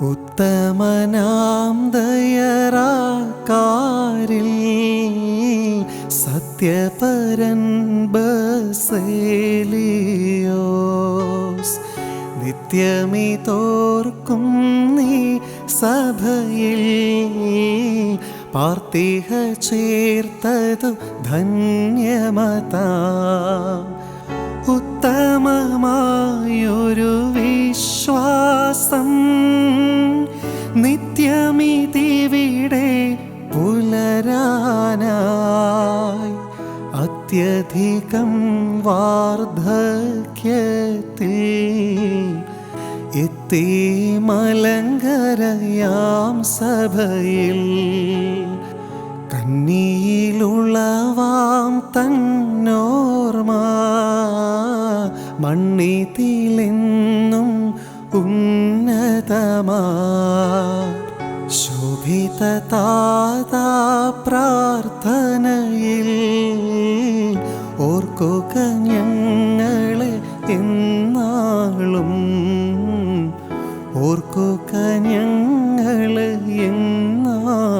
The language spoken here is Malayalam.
ഉത്തമനാം ദയറാക്കാരിൽ സത്യപരൻ ബസേലിയോസ്. നിത്യമി തോർക്കും നീ സഭയിൽ. പാർത്തിഹ ചേർത്തതു ധന്യമത. ഉത്തമമായൊരു വിശ്വാസം നിത്യമിതിവിടെ പുലരാനായി. അത്യധികം വാർദ്ധക്യത്തിൽ എത്തി മലങ്കരയാം സഭയിൽ. കന്നിയിലുളവാം തന്നോർമ മണ്ണിതിലെന്നും ഉന്നതമാ. ശോഭിത താതാ പ്രാർത്ഥനയിൽ ഓർക്കുക ഞങ്ങളെ എന്നാളും. ഓർക്കുക ഞങ്ങളെ എന്നാളും